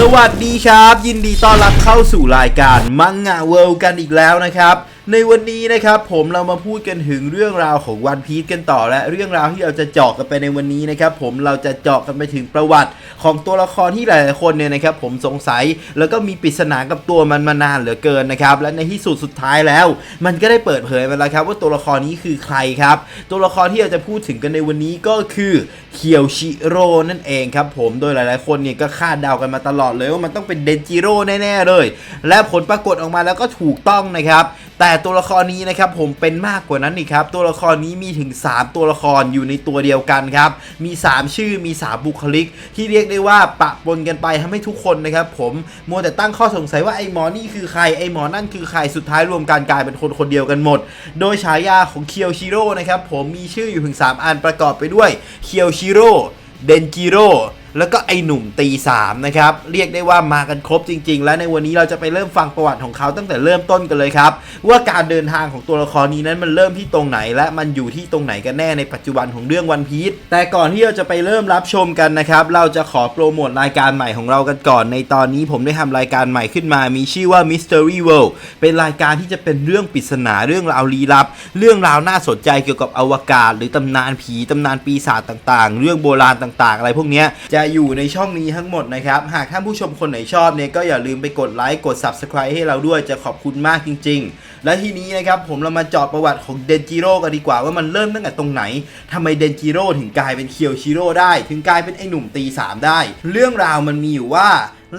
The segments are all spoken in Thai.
สวัสดีครับ ยินดีต้อนรับเข้าสู่รายการมังงะเวิลด์กันอีกแล้วนะครับ ในวันนี้นะครับผมเรามาพูดกันถึงเรื่องราวของวันพี e กันต่อและเรื่องราวที่เราจะเจาะกันไปในวันนี้นะครับผมเราจะเจาะกันไปถึงประวัติของตัวละครที่หลายๆคนเนี่ยนะครับผมสงสัยแล้วก็มีปริศนากับตัวมันมานานเหลือเกินนะครับและในที่สุดสุดท้ายแล้ว มันก็ได้เปิดเผยมาแล้วครับว่าตัวละครนี้คือใครครับ ตัวละครที่เราจะพูดถึงกันในวันนี้ก็คือเคียวชิโร่นั่นเองครับผมโดยหลายๆคนเนี่ยก็คาดเดากันมาตลอดเลยว่ามันต้องเป็นเดนจิโร่แน่ๆเลย และผลปรากฏออกมาแล้วก็ถูกต้องนะครับ แต่ตัวละครนี้นะครับผมเป็นมากกว่านั้นอีกครับ ตัวละครนี้มีถึง 3 ตัวละครอยู่ในตัวเดียวกันครับ มี 3 ชื่อมี 3 บุคลิก ที่เรียกได้ว่าปะปนกันไปทำให้ทุกคนนะครับผมมัวแต่ตั้งข้อสงสัยว่าไอ้หมอนี่คือใครไอ้หมอนั่นคือใครสุดท้ายรวมกันกลายเป็นคนคนเดียวกันหมด โดยฉายาของเคียวชิโร่นะครับผมมีชื่ออยู่ถึง 3 อันประกอบไปด้วยเคียวชิโร่เดนจิโร่ แล้วก็ไอหนุ่มตีสามนะครับ เรียกได้ว่ามากันครบจริง ๆ และในวันนี้เราจะไปเริ่มฟังประวัติของเขาตั้งแต่เริ่มต้นกันเลยครับ ว่าการเดินทางของตัวละครนี้นั้นมันเริ่มที่ตรงไหน และมันอยู่ที่ตรงไหนกันแน่ในปัจจุบันของเรื่องวันพีชแต่ก่อนที่เราจะไปเริ่มรับชมกันนะครับ เราจะขอโปรโมทรายการใหม่ของเรากันก่อน ในตอนนี้ผมได้ทำรายการใหม่ขึ้นมา มีชื่อว่า Mystery World เป็นรายการที่จะเป็นเรื่องปริศนาเรื่องราวลี้ลับ เรื่องราวน่าสนใจเกี่ยวกับอวกาศ หรือตำนานผีตำนานปีศาจต่าง ๆ เรื่องโบราณต่าง ๆ อะไรพวกนี้จะอยู่ในช่องนี้ทั้งหมดนะครับ หากท่านผู้ชมคนไหนชอบเนี่ยก็อย่าลืมไปกดไลค์กด Subscribe ให้เราด้วยจะขอบคุณมากจริง ๆ และทีนี้นะครับผมเรามาเจาะประวัติของเดนจิโร่กันดีกว่าว่ามันเริ่มตั้งแต่ตรงไหนทำไมเดนจิโร่ถึงกลายเป็นเคียวชิโร่ได้ ถึงกลายเป็นไอ้หนุ่มตีสามได้ เรื่องราวมันมีอยู่ว่า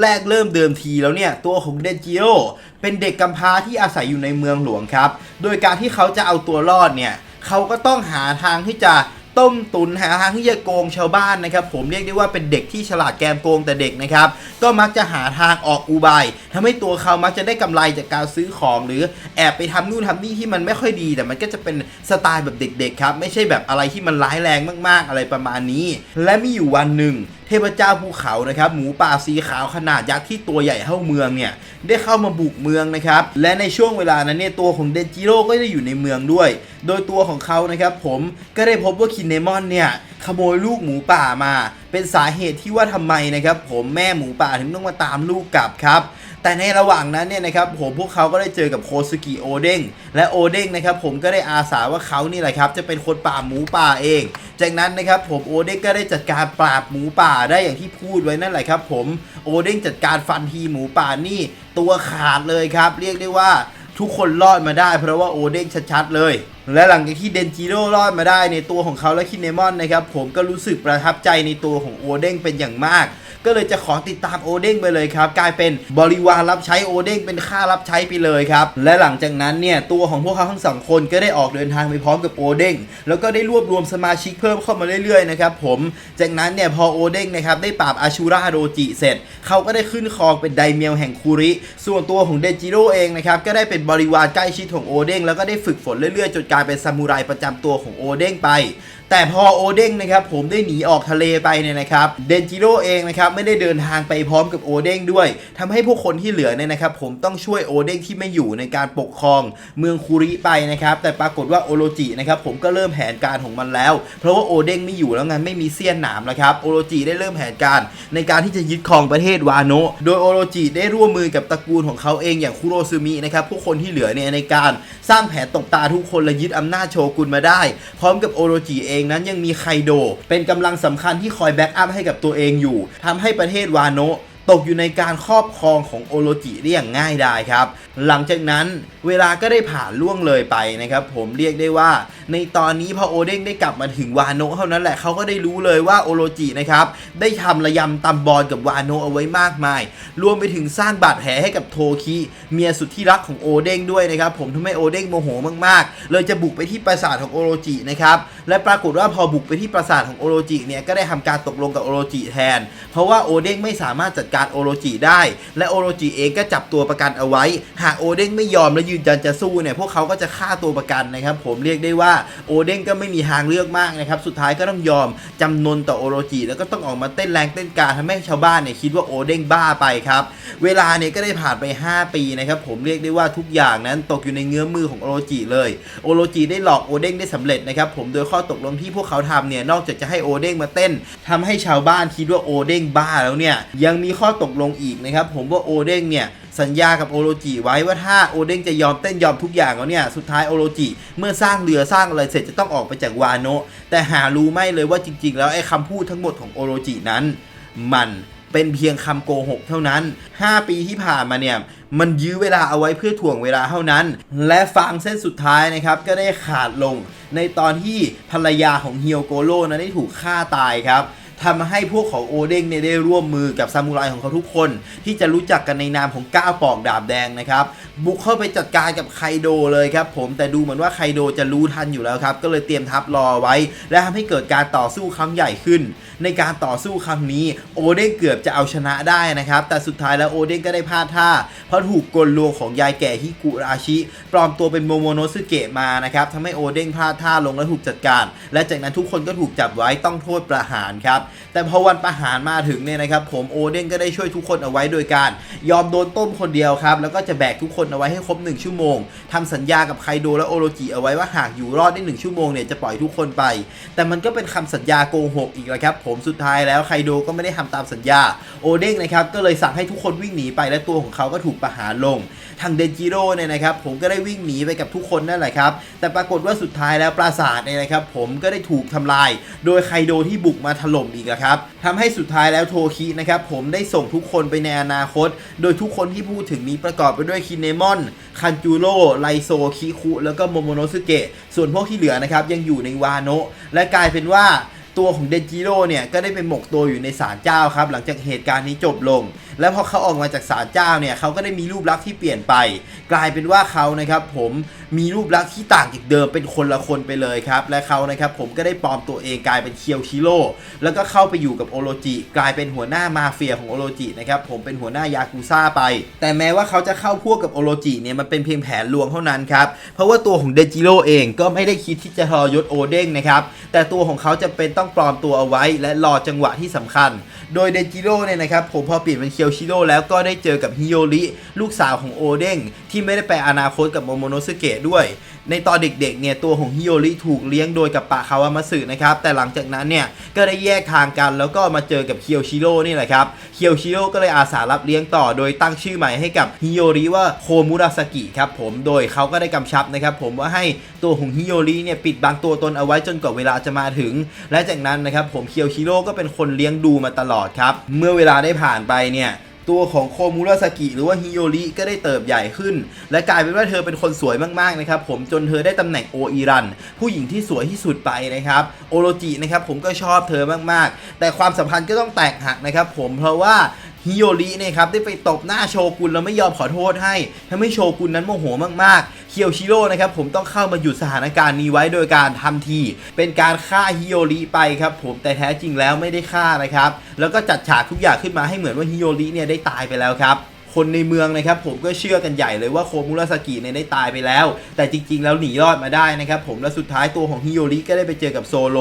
แรกเริ่มเดิมทีแล้วเนี่ย ตัวของเดนจิโร่เป็นเด็กกำพร้าที่อาศัยอยู่ในเมืองหลวงครับ โดยการที่เขาจะเอาตัวรอดเนี่ย เขาก็ต้องหาทางที่จะ ต้มตุนหาทางที่จะโกงชาวบ้านนะครับ ผมเรียกได้ว่าเป็นเด็กที่ฉลาดแกมโกงแต่เด็กนะครับ ก็มักจะหาทางออกอุบายทำให้ตัวเขามักจะได้กำไรจากการซื้อของหรือแอบไปทำนู่นทำนี่ที่มันไม่ค่อยดี แต่มันก็จะเป็นสไตล์แบบเด็กๆครับไม่ใช่แบบอะไรที่มันร้ายแรงมากๆอะไรประมาณนี้ และมีอยู่วันหนึ่งเทพเจ้าภูเขานะครับหมูป่าสีขาวขนาดยักษ์ที่ตัวใหญ่เท่าเมืองเนี่ยได้เข้ามาบุกเมืองนะครับและในช่วงเวลานั้นเนี่ยตัวของเดนจิโร่ก็ได้อยู่ในเมืองด้วย โดยตัวของเขานะครับผมก็ได้พบว่าคินเนมอนเนี่ยขโมยลูกหมูป่ามา เป็นสาเหตุที่ว่าทำไมนะครับผมแม่หมูป่าถึงต้องมาตามลูกกลับครับแต่ในระหว่างนั้นเนี่ยนะครับผมพวกเขาก็ได้เจอกับโคสุกิโอเด้งและโอเด้งนะครับผมก็ได้อาสาว่าเขานี่แหละครับจะเป็นคนปราบหมูป่าเอง จากนั้นนะครับผมโอเด้งก็ได้จัดการปราบหมูป่าได้อย่างที่พูดไว้นั่นแหละครับผมโอเด้งจัดการฟันทีหมูป่านี่ตัวขาดเลยครับ เรียกได้ว่า ทุกคนรอดมาได้ เพราะว่าโอเด้งชัดๆเลย และหลังจากที่เดนจิโร่รอดมาได้ในตัวของเขาและคินเนมอนนะครับผมก็รู้สึกประทับใจในตัวของโอเด้งเป็นอย่างมาก ก็เลยจะขอติดตามโอเด้งไปเลยครับ กลายเป็นบริวารรับใช้โอเด้งเป็นค่ารับใช้ไปเลยครับ และหลังจากนั้นเนี่ยตัวของพวกเขาทั้งสองคนก็ได้ออกเดินทางไปพร้อมกับโอเด้งแล้วก็ได้รวบรวมสมาชิกเพิ่มเข้ามาเรื่อยๆนะครับผมจากนั้นเนี่ยพอโอเด้งนะครับได้ปราบอาชูราโรจิเสร็จ เขาก็ได้ขึ้นครองเป็นไดเมียวแห่งคูริ ส่วนตัวของเดจิโร่เองนะครับก็ได้เป็นบริวารใกล้ชิดของโอเด้งแล้วก็ได้ฝึกฝนเรื่อยๆจนกลายเป็นซามูไรประจำตัวของโอเด้งไป แต่พอโอเด้งนะครับผมได้หนีออกทะเลไปเนี่ยนะครับเดนจิโร่เองนะครับไม่ได้เดินทางไปพร้อมกับโอเด้งด้วยทำให้พวกคนที่เหลือเนี่ยนะครับ ผมต้องช่วยโอเด้งที่ไม่อยู่ในการปกครองเมืองคูริไปนะครับ แต่ปรากฏว่าโอโรจินะครับผมก็เริ่มแผนการของมันแล้ว เพราะว่าโอเด้งไม่อยู่แล้วไงไม่มีเสี้ยนหนามแล้วครับโอโรจิได้เริ่มแผนการในการที่จะยึดครองประเทศวาโนะโดยโอโรจิได้ร่วมมือกับตระกูลของเขาเองอย่างคุโรซึมินะครับผู้คนที่เหลือเนี่ยในการสร้างแผนตกตาทุกคนและยึดอำนาจโชกุนมาได้ พร้อมกับโอโรจิเองนั้นยังมีไคโด เป็นกำลังสำคัญที่คอยแบ็กอัพให้กับตัวเองอยู่ทำให้ประเทศวาโนะ ตกอยู่ในการครอบครองของโอโรจิได้อย่างง่ายดายครับ หลังจากนั้นเวลาก็ได้ผ่านล่วงเลยไปนะครับ ผมเรียกได้ว่า ในตอนนี้พอโอเด้งได้กลับมาถึงวาโนะเท่านั้นแหละเขาก็ได้รู้เลยว่าโอโรจินะครับได้ทำระยำตำบอลกับวาโนะเอาไว้มากมาย รวมไปถึงสร้างบาดแผลให้กับโทคิเมียสุดที่รักของโอเด้งด้วยนะครับ ผมทำให้โอเด้งโมโหมากๆ เลยจะบุกไปที่ปราสาทของโอโรจินะครับและปรากฏว่าพอบุกไปที่ปราสาทของโอโรจิเนี่ยก็ได้ทำการตกลงกับโอโรจิแทน เพราะว่าโอเด้งไม่สามารถจัดการโอโรจิได้ และโอโรจิเองก็จับตัวประกันเอาไว้ หากโอเด้งไม่ยอมและยืนยันจะสู้เนี่ยพวกเขาก็จะฆ่าตัวประกันนะครับผมเรียกได้ว่าโอเด้งก็ไม่มีทางเลือกมากนะครับสุดท้ายก็ต้องยอมจำนนต่อโอโรจิแล้วก็ต้องออกมาเต้นแรงเต้นการทำให้ชาวบ้านเนี่ยคิดว่าโอเด้งบ้าไปครับเวลาเนี่ยก็ได้ผ่านไป 5 ปีนะครับผมเรียกได้ว่าทุกอย่างนั้นตกอยู่ในเงื้อมือของโอโรจิเลยโอโรจิได้หลอกโอเด้งได้สำเร็จนะครับผมโดยข้อตกลงที่พวกเขาทำเนี่ยนอกจากจะให้โอเด้งมาเต้นทำให้ชาวบ้านคิดว่าโอเด้งบ้าแล้วเนี่ยยังมีข้อข้อตกลงอีกนะครับ ผมว่าโอเด้งเนี่ยสัญญากับโอโรจิไว้ว่าถ้าโอเด้งจะยอมเต้นยอมทุกอย่างแล้วเนี่ยสุดท้ายโอโรจิเมื่อสร้างเรือสร้างอะไรเสร็จจะต้องออกไปจากวาโนะแต่หารู้ไม่เลยว่าจริง ๆ แล้วไอ้คำพูดทั้งหมดของโอโรจินั้น มันเป็นเพียงคำโกหกเท่านั้น 5 ปีที่ผ่านมาเนี่ยมันยื้อเวลาเอาไว้เพื่อถ่วงเวลาเท่านั้น และฟางเส้นสุดท้ายนะครับก็ได้ขาดลง ในตอนที่ภรรยาของเฮียวโกโร่นั้นได้ถูกฆ่าตายครับ ทำให้พวกของโอเด้งเนี่ยได้ร่วมมือกับซามูไรของเขาทุกคน ที่จะรู้จักกันในนามของก้าวปอกดาบแดงนะครับ บุกเข้าไปจัดการกับไคโดเลยครับผมแต่ดูเหมือนว่าไคโดจะรู้ทันอยู่แล้วครับ ก็เลยเตรียมทัพรอไว้ และทำให้เกิดการต่อสู้ครั้งใหญ่ขึ้น ในการต่อสู้ครั้งนี้โอเด้งเกือบจะเอาชนะได้นะครับ แต่สุดท้ายแล้วโอเด้งก็ได้พลาดท่า เพราะถูกกลลวงของยายแก่ฮิกุราชิปลอมตัวเป็นโมโมโนสึเกะมานะครับทำให้โอเด้งพลาดท่าลงและถูกจัดการ และจากนั้นทุกคนก็ถูกจับไว้ต้องโทษประหารครับแต่พอวันประหารมาถึงเนี่ยนะครับผมโอเด้งก็ได้ช่วยทุกคนเอาไว้โดยการ ยอมโดนต้มคนเดียวครับ แล้วก็จะแบกทุกคนเอาไว้ให้ครบ 1 ชั่วโมงทำสัญญากับไคโดและโอโรจิเอาไว้ว่าหากอยู่รอดได้ 1 ชั่วโมงเนี่ยจะปล่อยทุกคนไป แต่มันก็เป็นคำสัญญาโกหกอีกแล้วครับ ผมสุดท้ายแล้วไคโดก็ไม่ได้ทำตามสัญญา โอเด้งนะครับก็เลยสั่งให้ทุกคนวิ่งหนีไปและตัวของเขาก็ถูกประหารลง ทางเดนจิโร่เนี่ยนะครับผมก็ได้วิ่งหนีไปกับทุกคนนั่นแหละครับ แต่ปรากฏว่าสุดท้ายแล้วปราสาทเนี่ยนะครับผมก็ได้ถูกทำลาย โดยไคโดที่บุกมาถล่มอีกแล้วครับทำให้สุดท้ายแล้วโทคินะครับผมได้ส่งทุกคนไปในอนาคตโดยทุกคนที่พูดถึงนี้ประกอบไปด้วยคินเนมอน คันจูโร่ ไลโซ คิคุ แล้วก็โมโมโนสึเกะ ส่วนพวกที่เหลือนะครับยังอยู่ในวาโนะ และกลายเป็นว่าตัวของเดนจิโร่เนี่ยก็ได้ไปหมกตัวอยู่ในศาลเจ้าครับ หลังจากเหตุการณ์นี้จบลง แล้วพอเขาออกมาจากศาลเจ้าเนี่ยเขาก็ได้มีรูปลักษณ์ที่เปลี่ยนไป กลายเป็นว่าเขานะครับผมมีรูปลักษณ์ที่ต่างจากเดิมเป็นคนละคนไปเลยครับ และเขานะครับผมก็ได้ปลอมตัวเองกลายเป็นเคียวชิโร่แล้วก็เข้าไปอยู่กับโอโรจิ กลายเป็นหัวหน้ามาเฟียของโอโรจินะครับผมเป็นหัวหน้ายากุซ่าไป แต่แม้ว่าเขาจะเข้าพวกกับโอโรจิเนี่ยมันเป็นเพียงแผนลวงเท่านั้นครับเพราะว่าตัวของเดจิโร่เองก็ไม่ได้คิดที่จะทรยศโอเด้งนะครับแต่ตัวของเขาจะเป็นต้องปลอมตัวเอาไว้ และรอจังหวะที่สำคัญ โดยเดจิโร่เนี่ยนะครับผมพอเปลี่ยนเป็นเคียวชิโร่แล้วก็ได้เจอกับฮิโยริลูกสาวของโอเด้งที่ไม่ได้ไปอนาคตกับโมโมโนสึเกะด้วย ในตอนเด็กๆ เนี่ยตัวของฮิโยริถูกเลี้ยงโดยกับปะคาวามาสึนะครับ แต่หลังจากนั้นเนี่ยก็ได้แยกทางกันแล้วก็มาเจอกับเคียวชิโร่นี่แหละครับเคียวชิโร่ก็เลยอาสารับเลี้ยงต่อโดยตั้งชื่อใหม่ให้กับฮิโยริว่าโคมุราสกิครับผมโดยเขาก็ได้กำชับนะครับผมว่าให้ตัวของฮิโยริเนี่ยปิดบังตัวตนเอาไว้จนกว่าเวลาจะมาถึง และจากนั้นนะครับผมเคียวชิโร่ก็เป็นคนเลี้ยงดูมาตลอดครับเมื่อเวลาได้ผ่านไปเนี่ย ตัวของโคมูราสกิหรือว่าฮิโยริก็ได้เติบใหญ่ขึ้น และกลายเป็นว่าเธอเป็นคนสวยมากๆนะครับผมจนเธอได้ตำแหน่งโออิรัน ผู้หญิงที่สวยที่สุดไปนะครับโอโรจินะครับผมก็ชอบเธอมากๆ แต่ความสัมพันธ์ก็ต้องแตกหักนะครับผมเพราะว่า ฮิโยริเนี่ยครับได้ไปตบหน้าโชกุนแล้วไม่ยอมขอโทษให้ทำให้โชกุนนั้นโมโหมากๆ เคียวชิโร่นะครับผมต้องเข้ามาหยุดสถานการณ์นี้ไว้โดยการทำที เป็นการฆ่าฮิโยริไปครับผมแต่แท้จริงแล้วไม่ได้ฆ่านะครับ แล้วก็จัดฉากทุกอย่างขึ้นมาให้เหมือนว่าฮิโยริเนี่ยได้ตายไปแล้วครับ คนในเมืองนะครับผมก็เชื่อกันใหญ่เลยว่าโคมุราสกิเนี่ยได้ตายไปแล้ว แต่จริงๆ แล้วหนีรอดมาได้นะครับผมและสุดท้ายตัวของฮิโยริก็ได้ไปเจอกับโซโล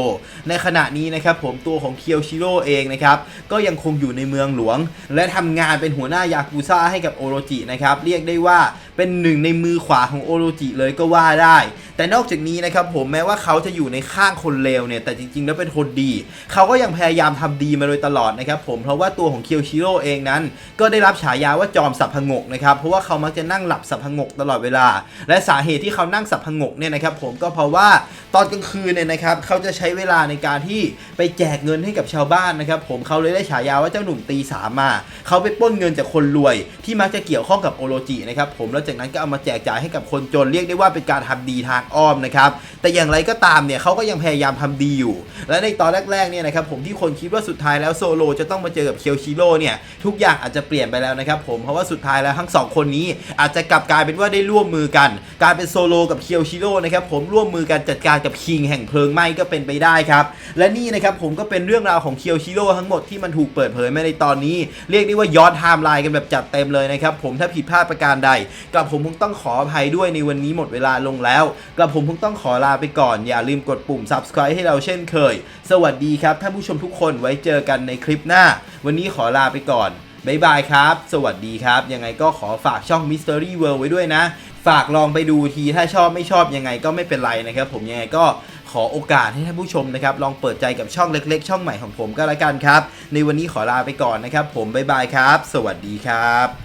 ในขณะนี้นะครับผมตัวของเคียวชิโร่เองนะครับก็ยังคงอยู่ในเมืองหลวง และทำงานเป็นหัวหน้ายากุซ่าให้กับโอโรจินะครับเรียกได้ว่าเป็นหนึ่งในมือขวาของโอโรจิเลยก็ว่าได้แต่นอกจากนี้นะครับผมแม้ว่าเขาจะอยู่ในข้างคนเลวเนี่ยแต่จริงๆแล้วเป็นคนดี เขาก็ยังพยายามทำดีมาโดยตลอดนะครับผมเพราะว่าตัวของเคียวชิโร่เองนั้น ก็ได้รับฉายาว่าจอมสับพงกนะครับเพราะว่าเขามักจะนั่งหลับสับพงกตลอดเวลา และสาเหตุที่เขานั่งสับพงกเนี่ยนะครับผมก็เพราะว่าตอนกลางคืนเนี่ยนะครับเขาจะใช้เวลาในการที่ไปแจกเงินให้กับชาวบ้านนะครับผมเขาเลยได้ฉายาว่าเจ้าหนุ่มตีสามมาเขาไปป้นเงินจากคนรวย ที่มักจะเกี่ยวข้องกับโอโรจินะครับผมแล้วจากนั้นก็เอามาแจกจ่ายให้กับคนจนเรียกได้ว่าเป็นการทำดีทางอ้อมนะครับ แต่อย่างไรก็ตามเนี่ยเขาก็ยังพยายามทำดีอยู่ และในตอนแรกๆเนี่ยนะครับผมที่คนคิดว่าสุดท้ายแล้วโซโลจะต้องมาเจอกับเคียวชิโร่เนี่ยทุกอย่างอาจจะเปลี่ยนไปแล้วนะครับผมเพราะว่าสุดท้ายแล้วทั้งสองคนนี้อาจจะกลับกลายเป็นว่าได้ร่วมมือกันกลายเป็นโซโลกับเคียวชิโร่นะครับผมร่วมมือกันจัดการกับคิงแห่งเพลิงไหม้ก็เป็นไปได้ครับและนี่นะครับผมก็เป็นเรื่องราวของเคียวชิโร่ทั้งหมดที่มันถูกเปิดเผยมาในตอนนี้ เรียกได้ว่าย้อนไทม์ไลน์กันแบบจัดเต็มเลยนะครับผมถ้าผิดพลาดประการใดกับผมคงต้องขออภัยด้วยในวันนี้หมดเวลาลงแล้วกับผมคงต้องขอลาไปก่อน อย่าลืมกดปุ่ม subscribe ให้เราเช่นเคย สวัสดีครับท่านผู้ชมทุกคนไว้เจอกันในคลิปหน้า วันนี้ขอลาไปก่อนบายบายครับ สวัสดีครับ ยังไงก็ขอฝากช่อง Mystery World ไว้ด้วยนะ ฝากลองไปดูที ถ้าชอบไม่ชอบยังไงก็ไม่เป็นไรนะครับผมยังไงก็ขอโอกาสให้ท่านผู้ชมนะครับ ลองเปิดใจกับช่องเล็กๆ ช่องใหม่ของผมก็แล้วกันครับ ในวันนี้ขอลาไปก่อนนะครับ ผมบายบายครับ สวัสดีครับ